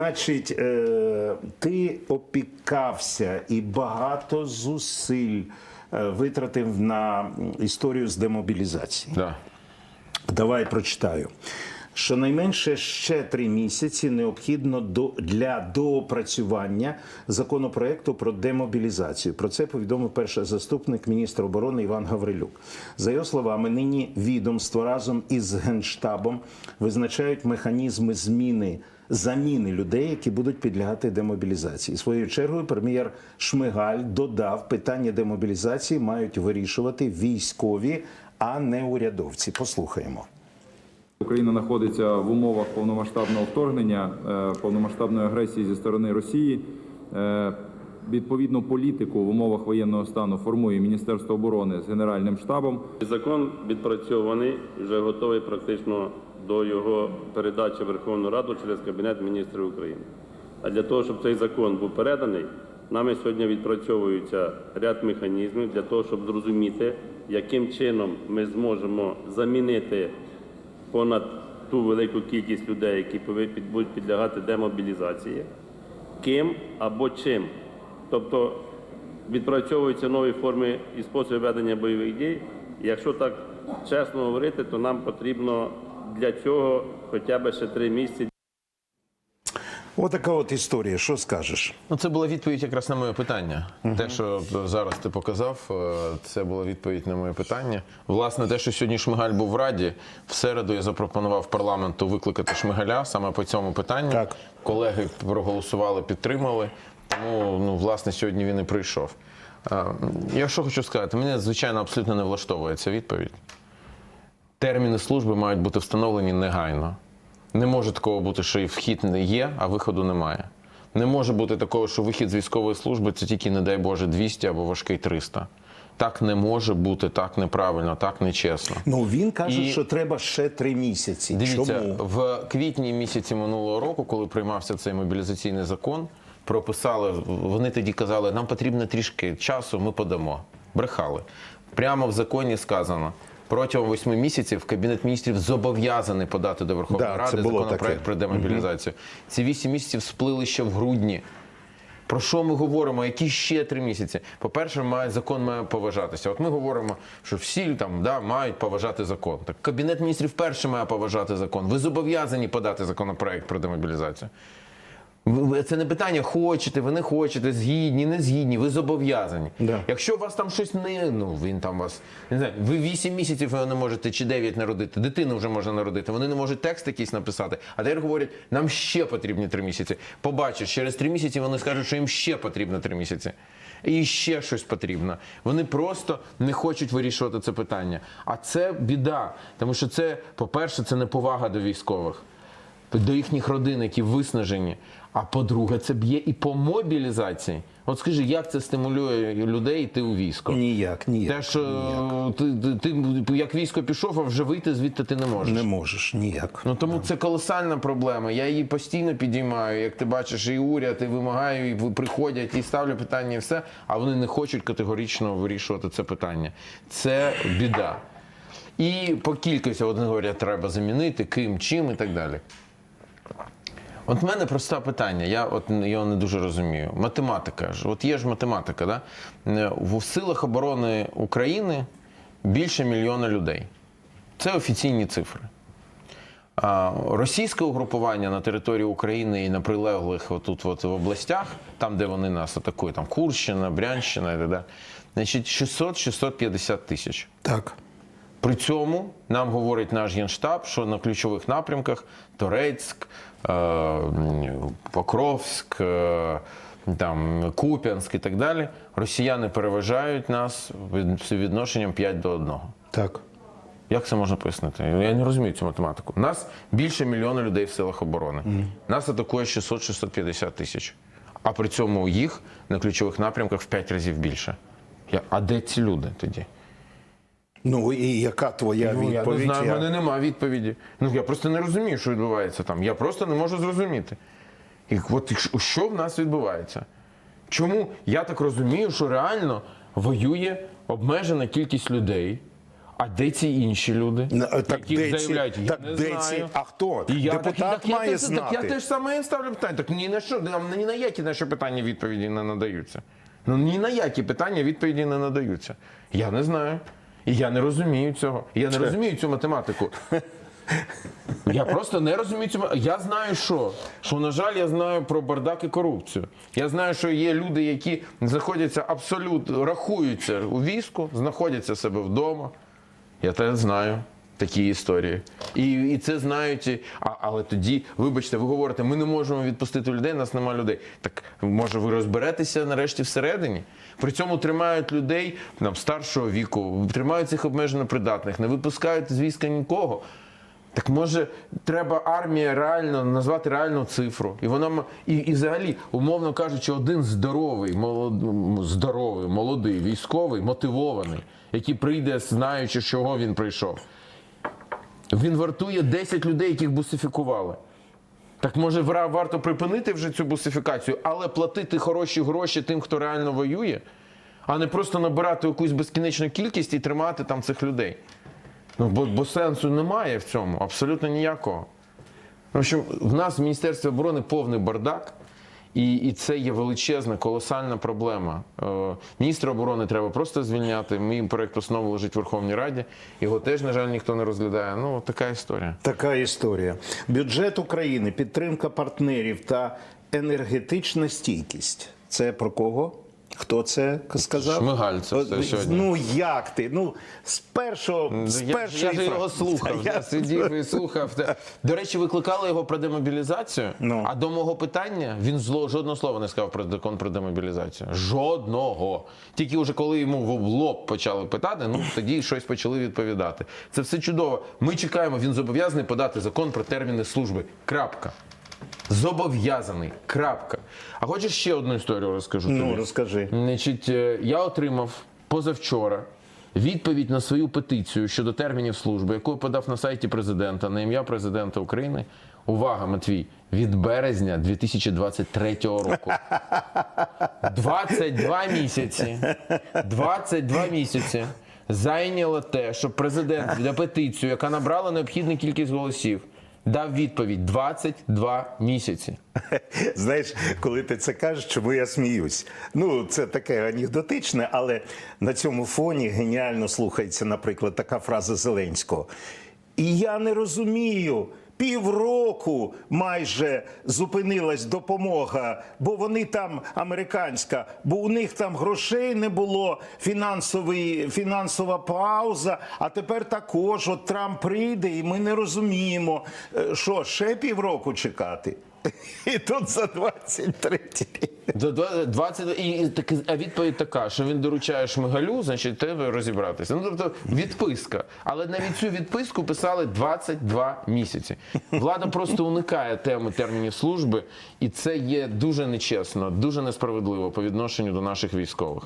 Значить, е, ти опікався і багато зусиль е, витратив на історію з демобілізації. Да. Давай прочитаю. Щонайменше ще три місяці необхідно до для доопрацювання законопроекту про демобілізацію. Про це повідомив перший заступник міністра оборони Іван Гаврилюк. За його словами, нині відомство разом із генштабом визначають механізми зміни. Заміни людей, які будуть підлягати демобілізації. Своєю чергою прем'єр Шмигаль додав, питання демобілізації мають вирішувати військові, а не урядовці. Послухаємо. Україна знаходиться в умовах повномасштабного вторгнення, е, повномасштабної агресії зі сторони Росії. Відповідну політику в умовах воєнного стану формує Міністерство оборони з Генеральним штабом. Закон відпрацьований, вже готовий практично до його передачі в Верховну Раду через Кабінет міністрів України. А для того, щоб цей закон був переданий, нами сьогодні відпрацьовується ряд механізмів для того, щоб зрозуміти, яким чином ми зможемо замінити понад ту велику кількість людей, які будуть підлягати демобілізації, ким або чим. Тобто відпрацьовуються нові форми і способи ведення бойових дій. Якщо так чесно говорити, то нам потрібно для цього хоча б ще три місяці Отака от історія. Що скажеш? Ну, це була відповідь якраз на моє питання. Те, що зараз ти показав, е, це була відповідь на моє питання. Власне, те, що сьогодні Шмигаль був в Раді, в середу я запропонував парламенту викликати Шмигаля саме по цьому питанню. Так. Колеги проголосували, підтримали. Тому, ну, власне, сьогодні він і прийшов. Я що хочу сказати, мене, звичайно, абсолютно не влаштовує ця відповідь. Терміни служби мають бути встановлені негайно. Не може такого бути, що і вхід не є, а виходу немає. Не може бути такого, що вихід з військової служби це тільки, не дай Боже, 200 або важкий 300. Так не може бути, так неправильно, так нечесно. Ну він каже, І- що треба ще три місяці. Дивіться, Чому? в квітні місяці минулого року, коли приймався цей мобілізаційний закон, прописали, вони тоді казали, нам потрібно трішки часу, ми подамо. Брехали. Прямо в законі сказано. Протягом восьми місяців Кабінет міністрів зобов'язаний подати до Верховної Да, Ради законопроект таке. про демобілізацію. Ці вісім місяців сплили ще в грудні. Про що ми говоримо? Які ще три місяці? По-перше, має закон має поважатися. От ми говоримо, що всі там да мають поважати закон. Так кабінет міністрів перше має поважати закон. Ви зобов'язані подати законопроект про демобілізацію. Це не питання, хочете, ви не хочете, згідні, не згідні, ви зобов'язані. Да. Якщо у вас там щось не, ну він там вас не знаю, ви 8 місяців його не можете чи 9 народити, дитину вже можна народити. Вони не можуть текст якийсь написати. А тепер говорять, нам ще потрібні 3 місяці. Побачиш, через 3 місяці вони скажуть, що їм ще потрібно 3 місяці. І ще щось потрібно. Вони просто не хочуть вирішувати це питання. А це біда, тому що це, по-перше, це неповага до військових до їхніх родин, які виснажені. А по-друге, це б'є і по мобілізації. От скажи, як це стимулює людей йти у військо? Ніяк, ніяк. Те, що ти, ти, ти як військо пішов, а вже вийти звідти ти не можеш. Не можеш ніяк. Ну тому це колосальна проблема. Я її постійно підіймаю. Як ти бачиш, і уряд, і вимагаю, і приходять, і ставлю питання, і все. А вони не хочуть категорично вирішувати це питання. Це біда. І по кількості один говорять, треба замінити, ким, чим і так далі. От в мене просте питання, я от його не дуже розумію. Математика ж, от є ж математика, да? Е, в силах оборони України більше мільйона людей. Це офіційні цифри. А, Російське угрупування на території України і на прилеглих отут от в областях, там, де вони нас атакують, там Курщина, Брянщина і так далі, значить 600-650 тисяч. Так. При цьому нам говорить наш генштаб, що на ключових напрямках Торецьк, е, Покровськ, е, там, Куп'янськ і так далі, росіяни переважають нас відношенням 5 до 1. Так. Як це можна пояснити? Я не розумію цю математику. У нас більше мільйона людей в силах оборони. Нас атакує 600-650 тисяч. А при цьому їх на ключових напрямках в 5 разів більше. А де ці люди тоді? Ну і яка твоя Ну, я не знаю, в мене немає відповіді. Ну я просто не розумію, що відбувається там. Я просто не можу зрозуміти. І от що в нас відбувається? Чому я так розумію, що реально воює обмежена кількість людей, А де ці інші люди? Так які де ці- заявляють, я так не де знаю. ці- а хто? І я, Депутат так, я має теж- Так я теж саме ставлю питання. Так ні на що, ні на які наші питання відповіді не надаються. Ну ні на які питання відповіді не надаються. Я не знаю. І я не розумію цього. Я не розумію цю математику. Я просто не розумію ма- Я знаю, що. Що, на жаль, я знаю про бардак і корупцію. Я знаю, що є люди, які знаходяться абсолютно, рахуються у війську, знаходяться себе вдома. Я те знаю такі історії. І, і це знають. А, але тоді, вибачте, ви говорите, ми не можемо відпустити людей, нас нема людей. Так може ви розберетеся нарешті всередині? При цьому тримають людей там, старшого віку, тримають цих обмежено придатних, не випускають з війська нікого. Так може треба армія реально назвати реальну цифру, і вона і, і взагалі, умовно кажучи, один здоровий, молод, здоровий, молодий, військовий, мотивований, який прийде, знаючи, з чого він прийшов. Він вартує 10 людей, яких бусифікували. Так може варто припинити вже цю бусифікацію, але платити хороші гроші тим, хто реально воює, а не просто набирати якусь безкінечну кількість і тримати там цих людей. Ну, бо, бо сенсу немає в цьому, абсолютно ніякого. В общем, в нас в Міністерстві оборони повний бардак, і, і це є величезна, колосальна проблема. Е, міністра оборони треба просто звільняти. Мій проект основи лежить в Верховній Раді. Його теж, на жаль, ніхто не розглядає. Ну, така історія. Така історія. Бюджет України, підтримка партнерів та енергетична стійкість. Це про кого? Хто це сказав? Шмигаль це все сьогодні. Ну як ти? Ну з першого з Я, я ж його слухав, Я- я сидів і слухав. До речі, викликали його про демобілізацію. Ну. А до мого питання він зло жодного слова не сказав про закон про демобілізацію. Жодного. Тільки вже коли йому в лоб почали питати, ну тоді щось почали відповідати. Це все чудово. Ми чекаємо. Він зобов'язаний подати закон про терміни служби. Крапка. Зобов'язаний. Крапка. А хочеш ще одну історію розкажу? Ну тобі? розкажи. Значить, е, я отримав позавчора відповідь на свою петицію щодо термінів служби, яку я подав на сайті президента на ім'я президента України. Увага, Матвій, від березня 2023 року. 22 місяці. 22 місяці зайняло те, щоб президент для петицію, яка набрала необхідну кількість голосів, дав відповідь 22 місяці. Знаєш, коли ти це кажеш, чому я сміюсь? Ну, це таке анекдотичне, але на цьому фоні геніально слухається, наприклад, така фраза Зеленського. І я не розумію. Півроку майже зупинилась допомога, бо вони там американська, бо у них там грошей не було, фінансовий, фінансова пауза. А тепер також от Трамп прийде, і ми не розуміємо, Е, що ще півроку чекати. І тут за 23 рік. До два- 20, і, і таки- а відповідь така, що він доручає шмигалю, значить треба розібратися. Ну тобто відписка. Але навіть цю відписку писали 22 місяці. Влада просто уникає теми термінів служби, і це є дуже нечесно, дуже несправедливо по відношенню до наших військових.